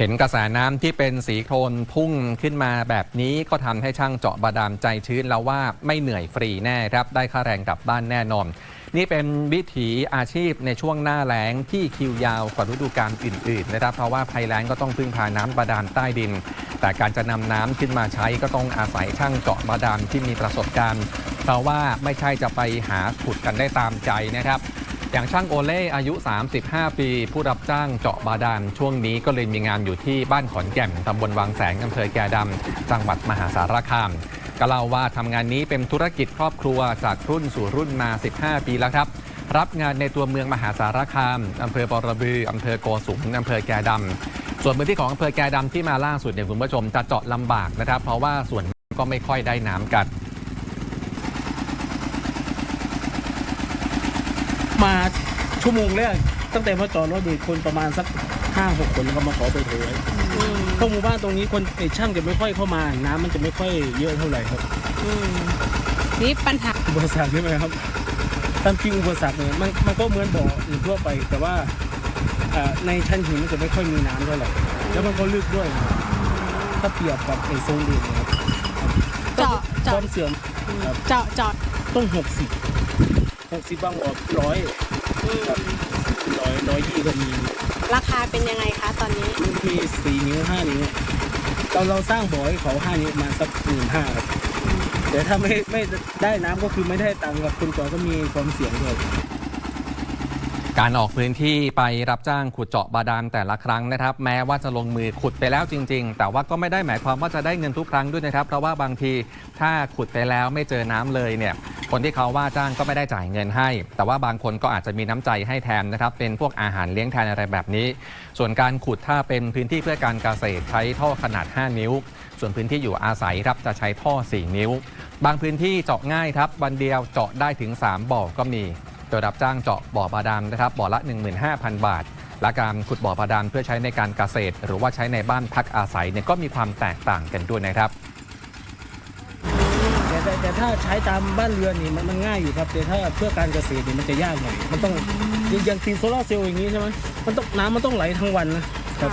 เห็นกระแสน้ำที่เป็นสีโครนพุ่งขึ้นมาแบบนี้ก็ทำให้ช่างเจาะบาดาลใจชื้นแล้วว่าไม่เหนื่อยฟรีแน่ครับ ได้ค่าแรงกลับบ้านแน่นอน นี่เป็นวิถีอาชีพในช่วงหน้าแล้งที่คิวยาวกว่าฤดูกาลอื่นๆนะครับเพราะว่าภัยแล้งก็ต้องพึ่งพาน้ำบาดาลใต้ดิน แต่การจะนำน้ำขึ้นมาใช้ก็ต้องอาศัยช่างเจาะบาดาลที่มีประสบการณ์ เพราะว่าไม่ใช่จะไปหาขุดกันได้ตามใจนะครับ อย่างช่างโอเล่อายุ 35 ปี ผู้รับจ้างเจาะบาดาลช่วงนี้ก็เลยมีงานอยู่ที่บ้านขอนแก่นตำบลวังแสงอำเภอแก่ดำจังหวัดมหาสารคามก็เล่าว่าทำงานนี้เป็นธุรกิจครอบครัวจากรุ่นสู่รุ่นมา 15 ปีแล้วครับ รับงานในตัวเมืองมหาสารคามอำเภอบอระบืออำเภอโกสุมอำเภอแก่ดำส่วนพื้นที่ของอำเภอแก่ดำที่มาล่าสุดเนี่ยคุณผู้ชมจะเจาะลำบากนะครับ เพราะว่าส่วนก็ไม่ค่อยได้น้ำกัน มาชั่วโมงแรกตั้งแต่มาจอดรถมีคนประมาณสักห้าหกคนแล้วก็มาขอไปเถอะเพราะหมู่บ้านตรงนี้คนเอ่อช่างจะไม่ค่อยเข้ามา น้ำมันจะไม่ค่อยเยอะเท่าไหร่ครับ อืมนี่ปัญหาอุปสรรคใช่ไหมครับตามจริงอุปสรรคเนี่ยมันมันก็เหมือนบ่ออื่นทั่วไป แต่ว่าอ่าในชั้นหินมันจะไม่ค่อยมีน้ำเท่าไหร่แล้วมันก็ลึกด้วย ถ้าเปรียบกับไอ้ทรงอื่นนะครับเจาะคเจาะวามเสื่อมครับเจาะเจาะต้องหกสิบ หกสิบบางออกร้อยครับร้อยร้อยยี่ก็มีราคาเป็นยังไงคะตอนนี้บางทีสี่นิ้วห้านิ้วเราเราสร้างบ่อให้เขาห้านิ้วมาสักหมื่นห้าครับแต่ถ้าไม่ไม่ได้น้ำก็คือไม่ได้ตังค์ครับคนก่อนก็มีความเสี่ยงด้วย การออกพื้นที่ไปรับจ้างขุดเจาะบาดาลแต่ละครั้งนะครับ แม้ว่าจะลงมือขุดไปแล้วจริง ๆ แต่ว่าก็ไม่ได้หมายความว่าจะได้เงินทุกครั้งด้วยนะครับ เพราะว่าบางทีถ้าขุดไปแล้วไม่เจอน้ำเลยเนี่ย คนที่เขาว่าจ้างก็ไม่ได้จ่ายเงินให้ แต่ว่าบางคนก็อาจจะมีน้ำใจให้แทนนะครับ เป็นพวกอาหารเลี้ยงแทนอะไรแบบนี้ ส่วนการขุดถ้าเป็นพื้นที่เพื่อการเกษตรใช้ท่อขนาด 5 นิ้ว ส่วนพื้นที่อยู่อาศัยครับจะใช้ท่อ 4 นิ้ว บางพื้นที่เจาะง่ายครับวันเดียวเจาะได้ถึง 3 บ่อก็มีโดยรับจ้างเจาะบ่อบาดาลนะครับบ่อละ 15,000 บาทและการขุดบ่อบาดาลเพื่อใช้ในการเกษตร หรือว่าใช้ในบ้านพักอาศัยเนี่ยก็มีความแตกต่างกันด้วยนะครับ แต่แต่แต่ถ้าใช้ตามบ้านเรือนนี่มันมันง่ายอยู่ครับแต่ถ้าเพื่อการเกษตรนี่มันจะยากหน่อยมันต้องอย่างอย่างตีโซลาร์เซลล์อย่างนี้ใช่ไหมมันต้องน้ำมันต้องไหลทั้งวันนะครับ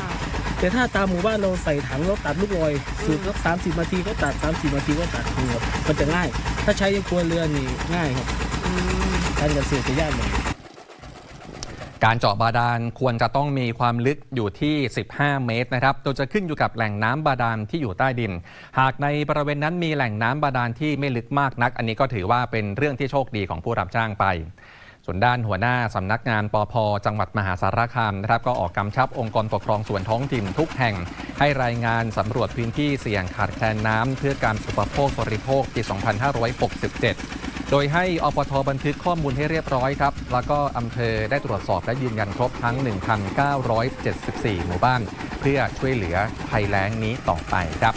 แต่ถ้าตามหมู่บ้านเราใส่ถังแล้วตัดลูกลอยสูบสักสามสิบนาทีก็ตัดสามสิบนาทีก็ตัดนี่ครับมันจะง่าย ถ้าใช้ในครัวเรือนนี่ง่ายครับการเกษตรจะยากหน่อย การเจาะบาดาลควรจะต้องมีความลึกอยู่ที่ 15 เมตรนะครับโดยจะขึ้นอยู่กับแหล่งน้ำบาดาลที่อยู่ใต้ดิน หากในบริเวณนั้นมีแหล่งน้ำบาดาลที่ไม่ลึกมากนัก อันนี้ก็ถือว่าเป็นเรื่องที่โชคดีของผู้รับจ้างไป ส่วนด้านหัวหน้าสำนักงานปอพจังหวัดมหาสารคามนะครับ ก็ออกกำชับองค์กรปกครองส่วนท้องถิ่นทุกแห่ง ให้รายงานสำรวจพื้นที่เสี่ยงขาดแคลนน้ำเพื่อการอุปโภคบริโภคปี 2567 โดยให้อปทบันทึกข้อมูลให้เรียบร้อยครับ แล้วก็อำเภอได้ตรวจสอบและยืนยันครบทั้ง 1,974 หมู่บ้าน เพื่อช่วยเหลือภัยแล้งนี้ต่อไปครับ